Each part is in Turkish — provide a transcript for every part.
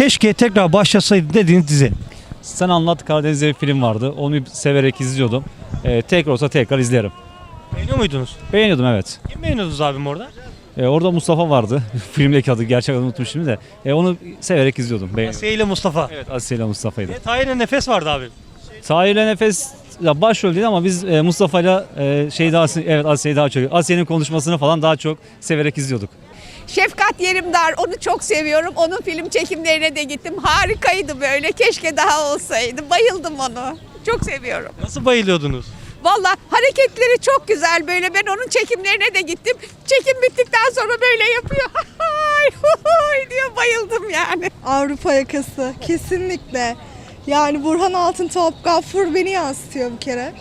keşke tekrar başlasaydı dediğiniz dizi. Sen Anlat Karadeniz'de bir film vardı. Onu severek izliyordum. Ee, tekrar olsa tekrar izlerim. Beğeniyor muydunuz? Beğeniyordum evet. Kim beğeniyordunuz abim orada? Ee, orada Mustafa vardı. Filmdeki adı gerçek adını unuttum şimdi de. Ee, onu severek izliyordum. Beğeniyordum. Asiye ile Mustafa. Evet Asiye ile Mustafa'ydı. E, Tahir'le Nefes vardı abim. Tahir'le Nefes ya başrol değil ama biz e, Mustafa'yla e, şey daha evet Asiye'yi daha çok Asiye'nin konuşmasını falan daha çok severek izliyorduk. Şefkat Yerimdar onu çok seviyorum. Onun film çekimlerine de gittim. Harikaydı böyle. Keşke daha olsaydı. Bayıldım onu. Çok seviyorum. Nasıl bayılıyordunuz? Valla hareketleri çok güzel böyle. Ben onun çekimlerine de gittim. Çekim bittikten sonra böyle yapıyor. Diyor bayıldım yani. Avrupa yakası kesinlikle. Yani Burhan Altıntop, Gaffur beni yansıtıyor bir kere.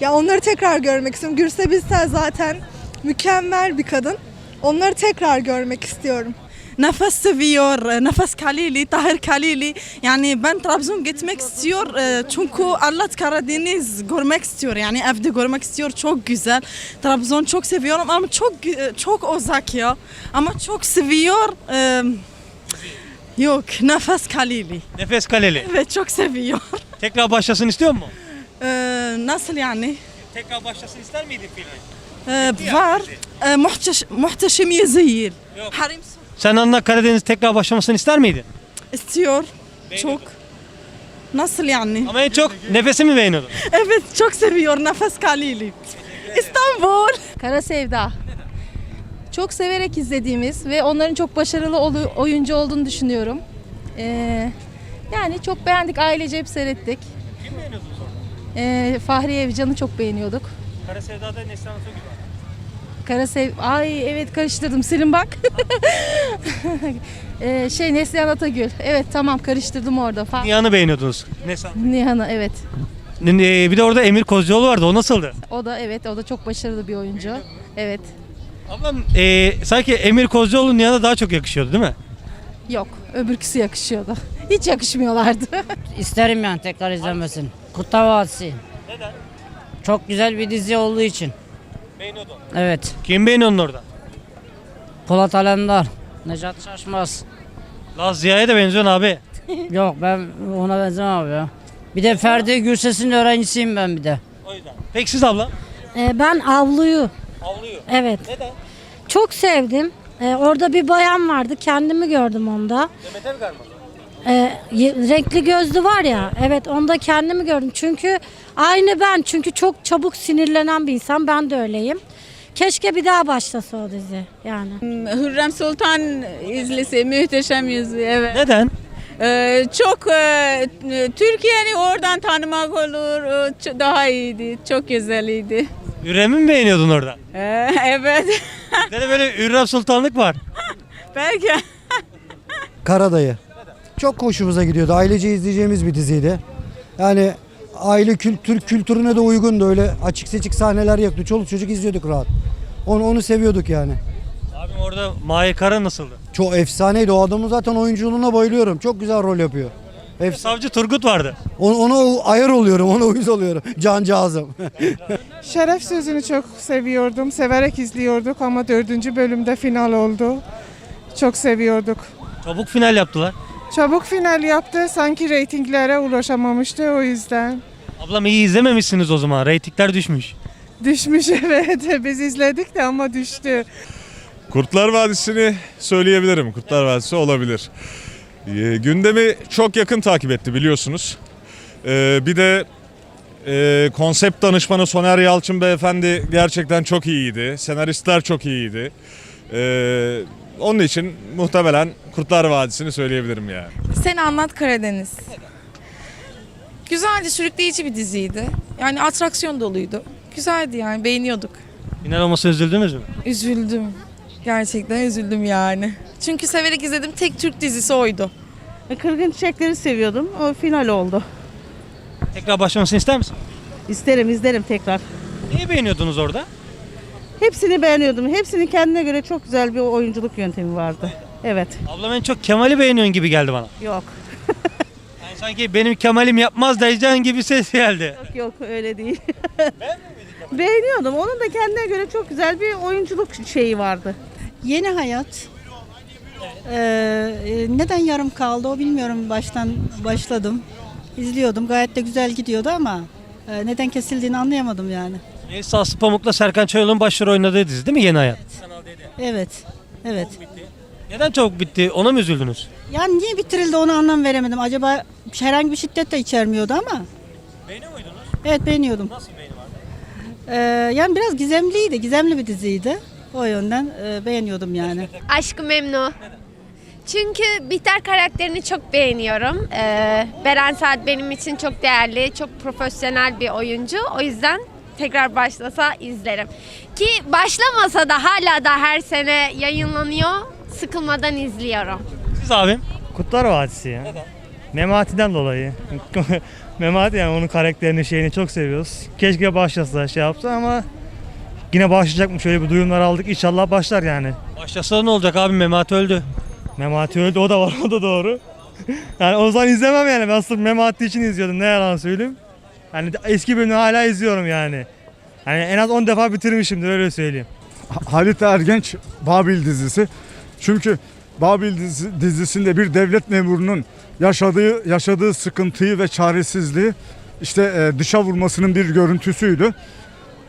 Ya onları tekrar görmek istiyorum. Gürse Birsel zaten mükemmel bir kadın. Onları tekrar görmek istiyorum. Nefes seviyor, nefes Kalili, Tahir Kalili. Yani ben Trabzon gitmek istiyor e, çünkü Allah Karadeniz görmek istiyor. Yani evde görmek istiyor. Çok güzel. Trabzon çok seviyorum ama çok gü- çok uzak ya. Ama çok seviyor. e, Yok, nefes Kalili. Nefes Kaleli. Evet çok seviyor. Tekrar başlasın istiyor mu? E, nasıl yani? Tekrar başlasın ister miydin filmi? E, var. E, muhteş, muhteşem Yezil. Harim Sen Anla Karadeniz tekrar başlamasını ister miydin? istiyor. Çok. Nasıl yani? Ama en çok nefesi mi beğeniyordun? Evet çok seviyor Nefes Kalili. İstanbul. Kara Sevda. Çok severek izlediğimiz ve onların çok başarılı olu- oyuncu olduğunu düşünüyorum. Ee, yani çok beğendik, ailece hep seyrettik. Kim beğeniyordun sonra? Ee, Fahriye Evcan'ı çok beğeniyorduk. Kara Sevda'da Neslihan Atagül var. Kara Sev... Ay evet karıştırdım, silin bak. Ee, şey Neslihan Atagül. Evet tamam karıştırdım orada. Fa- Nihan'ı beğeniyordunuz. Neslihan. Nihan'ı evet. N- e, Bir de orada Emir Kozcuoğlu vardı. O nasıldı? O da evet, o da çok başarılı bir oyuncu. Evet. Ablam e, sanki Emir Kozcuoğlu Nihan'a daha çok yakışıyordu değil mi? Yok, öbürküsü yakışıyordu. Hiç yakışmıyorlardı. İsterim yani tekrar izlenmesini. Kurtlar Vadisi. Neden? Çok güzel bir dizi olduğu için. Beğeniyordun. Evet. Kim beğeniyordun orada? Polat Alemdar. Necat Şaşmaz. Laz Ziya'ya da benziyorsun abi. Yok ben ona benzemem abi ya. Bir de Ferdi Gürses'in öğrencisiyim ben bir de. O yüzden. Peki siz abla? Ee, Ben avluyu, Avlıyor. evet. Neden? Çok sevdim. Ee, orada bir bayan vardı, kendimi gördüm onda. Demet Evgar mı? Ye- renkli gözlü var ya, evet onda kendimi gördüm. Çünkü aynı ben, çünkü çok çabuk sinirlenen bir insan, ben de öyleyim. Keşke bir daha başlasa o dizi yani. Hürrem Sultan izlisi muhteşem yüzü evet. Neden? Ee, çok e, Türkiye'ni oradan tanımak olur ç- daha iyiydi çok güzeliydi. Ürem'i mi beğeniyordun orada? Ee, evet Bir de böyle Ürem Sultanlık var. belki. Karadayı. Çok hoşumuza gidiyordu. Ailece izleyeceğimiz bir diziydi. Yani aile kültür kültürüne de uygundu. Öyle açık seçik sahneler yoktu. Çoluk çocuk izliyorduk rahat. Onu onu seviyorduk yani. Abim orada Mahir Kara nasıldı? Çok efsaneydi. O adamın zaten oyunculuğuna bayılıyorum. Çok güzel rol yapıyor. Efs Savcı Turgut vardı. ona, ona ayar oluyorum. Ona uyuz oluyorum. Cancağızım. Şeref sözünü çok seviyordum. Severek izliyorduk ama dördüncü bölümde final oldu. Çok seviyorduk. Çabuk final yaptılar. Çabuk final yaptı. Sanki reytinglere ulaşamamıştı o yüzden. Ablam iyi izlememişsiniz o zaman. Reytingler düşmüş. Düşmüş evet. Biz izledik de ama düştü. Kurtlar Vadisi'ni söyleyebilirim. Kurtlar Vadisi olabilir. Ee, gündemi çok yakın takip etti biliyorsunuz. Ee, bir de e, konsept danışmanı Soner Yalçın beyefendi gerçekten çok iyiydi. Senaristler çok iyiydi. Ee, onun için muhtemelen Kurtlar Vadisi'ni söyleyebilirim yani. Sen anlat Karadeniz. Güzeldi sürükleyici bir diziydi. Yani atraksiyon doluydu. Güzeldi yani beğeniyorduk. Final olması üzüldünüz mü? Üzüldüm. Gerçekten üzüldüm yani. Çünkü severek izlediğim tek Türk dizisi oydu. Kırgın Çiçekleri seviyordum. O final oldu. Tekrar başlamasını ister misin? İsterim izlerim tekrar. Neyi beğeniyordunuz orada? Hepsini beğeniyordum. Hepsinin kendine göre çok güzel bir oyunculuk yöntemi vardı. Evet. Ablam en çok Kemal'i beğeniyorsun gibi geldi bana. Yok. Yani sanki benim Kemal'im yapmaz diyeceğin gibi ses geldi. Yok yok öyle değil. Beğeniyordum. Onun da kendine göre çok güzel bir oyunculuk şeyi vardı. Yeni Hayat. Ee, neden yarım kaldı o bilmiyorum. Baştan başladım. İzliyordum. Gayet de güzel gidiyordu ama e, neden kesildiğini anlayamadım yani. Esas Pamuk'la Serkan Çayol'un başrol oynadığı dizi değil mi Yeni Hayat? Evet. Evet. Neden çabuk bitti? Ona mı üzüldünüz? Yani niye bitirildi onu anlam veremedim. Acaba herhangi bir şiddet de içermiyordu ama. Beğeniyor muydunuz? Evet beğeniyordum. Nasıl beğeni vardı? Ee, yani biraz gizemliydi. Gizemli bir diziydi. O yönden e, beğeniyordum yani. Aşkı Memnu. Çünkü Bihter karakterini çok beğeniyorum. Ee, Beren Saat benim için çok değerli, çok profesyonel bir oyuncu. O yüzden tekrar başlasa izlerim. Ki başlamasa da hala da her sene yayınlanıyor. Sıkılmadan izliyorum. Siz abim? Kurtlar Vadisi ya. Memati'den dolayı. Memati yani onun karakterini şeyini çok seviyoruz. Keşke başlasa şey yapsa ama yine başlayacakmış öyle bir duyumlar aldık. İnşallah başlar yani. Başlasa ne olacak abi? Memati öldü. Memati öldü o da var o da doğru. yani o zaman izlemem yani ben sırf Memati için izliyordum ne yalan söyleyeyim. Yani eski bölümü hala izliyorum yani. Yani en az 10 defa bitirmişimdir öyle söyleyeyim. Halit Ergenç Babil dizisi. Çünkü Babil dizi- dizisinde bir devlet memurunun yaşadığı yaşadığı sıkıntıyı ve çaresizliği işte e, dışa vurmasının bir görüntüsüydü.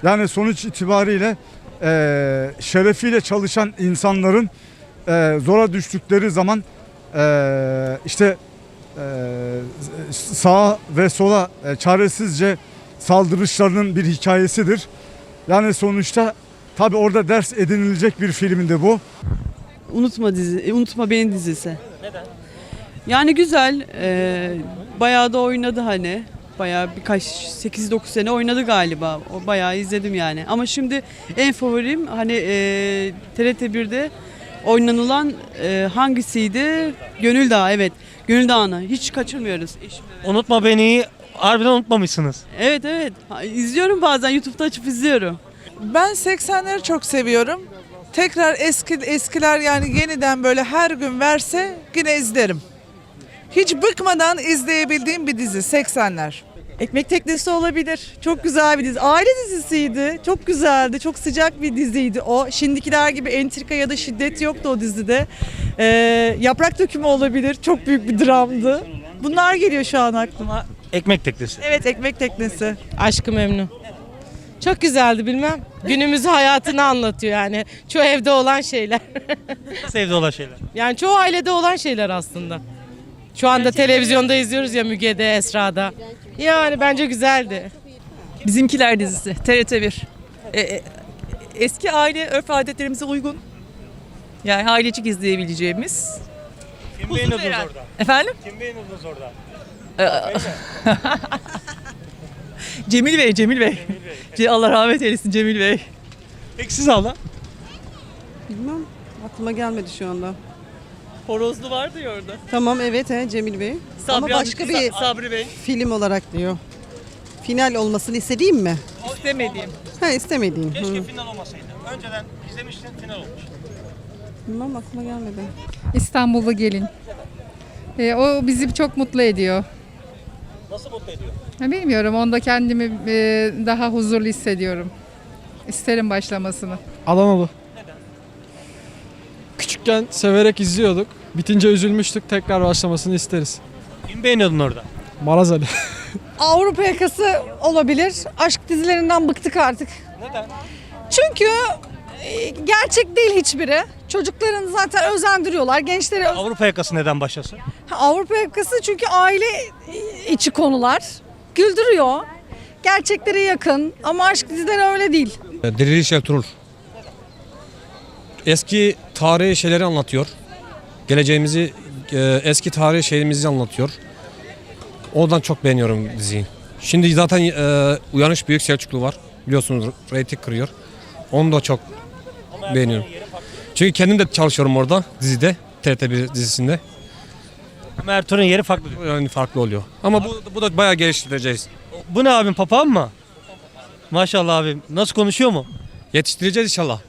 Yani sonuç itibariyle e, şerefiyle çalışan insanların e, zora düştükleri zaman e, işte sağa ve sola e, çaresizce saldırışlarının bir hikayesidir. Yani sonuçta tabi orada ders edinilecek bir filmdi bu. Unutma dizi, Unutma Beni dizisi. Neden? Yani güzel. E, bayağı da oynadı hani. Bayağı birkaç 8-9 sene oynadı galiba. O bayağı izledim yani. Ama şimdi en favorim hani e, TRT 1'de oynanılan e, hangisiydi? Gönül Dağı evet. Gönül Dağı'nı hiç kaçırmıyoruz. Eşimle. Unutma beni. Harbiden unutmamışsınız. Evet evet. Ha, İzliyorum bazen YouTube'da açıp izliyorum. Ben 80'leri çok seviyorum. Tekrar eski eskiler yani yeniden böyle her gün verse yine izlerim. Hiç bıkmadan izleyebildiğim bir dizi 80'ler. Ekmek Teknesi olabilir. Çok güzel bir dizi. Aile dizisiydi. Çok güzeldi. Çok sıcak bir diziydi o. Şimdikiler gibi entrika ya da şiddet yoktu o dizide. Ee, yaprak dökümü olabilir. Çok büyük bir dramdı. Bunlar geliyor şu an aklıma. Ekmek teknesi. Evet Ekmek Teknesi. Aşkı Memnu. Çok güzeldi bilmem. Günümüz hayatını anlatıyor yani. Çoğu evde olan şeyler. Sevdi olan şeyler. Yani çoğu ailede olan şeyler aslında. Şu anda televizyonda izliyoruz ya Müge'de, Esra'da. Yani bence güzeldi. Bizimkiler dizisi. TRT 1. eski aile örf adetlerimize uygun. Yani ailecik izleyebileceğimiz. Kim beğeniyordunuz orada? Efendim? Kim beğeniyordunuz orada? Cemil Bey, Cemil Bey. Allah rahmet eylesin Cemil Bey. Peki siz abla? Bilmem. Aklıma gelmedi şu anda. Horozlu vardı ya orada. Tamam evet he, Cemil Bey. Sabri başka amca- bir- Sabri Bey. Film olarak diyor. Final olmasını istediğim mi? İstemediğim. Ha istemediğim. Keşke final olmasaydı. Önceden izlemiştin final olmuş. Bilmem aklıma gelmedi. İstanbullu gelin. E, o bizi çok mutlu ediyor. Nasıl mutlu ediyor? Ha, bilmiyorum onda kendimi e, daha huzurlu hissediyorum. İsterim başlamasını. Alanoğlu. Küçükken severek izliyorduk. Bitince üzülmüştük. Tekrar başlamasını isteriz. Kim beğeniyordun orada? Maraz Ali. Avrupa yakası olabilir. Aşk dizilerinden bıktık artık. Neden? Çünkü e, gerçek değil hiçbiri. Çocuklarını zaten özendiriyorlar. Gençleri öz- Avrupa yakası neden başlasın? Avrupa yakası çünkü aile içi konular. Güldürüyor. Gerçeklere yakın ama aşk dizileri öyle değil. Diriliş Ertuğrul. Eski tarihi şeyleri anlatıyor. Geleceğimizi, e, eski tarihi şeyimizi anlatıyor. Oradan çok beğeniyorum diziyi. Şimdi zaten e, Uyanış Büyük Selçuklu var. Biliyorsunuz reyting kırıyor. Onu da çok beğeniyorum. Çünkü kendim de çalışıyorum orada dizide. TRT1 dizisinde. Ama Ertuğrul'un yeri farklı. Yani farklı oluyor. Ama bu, bu da bayağı geliştireceğiz. Bu ne abim papağan mı? Maşallah abim. Nasıl konuşuyor mu? Yetiştireceğiz inşallah.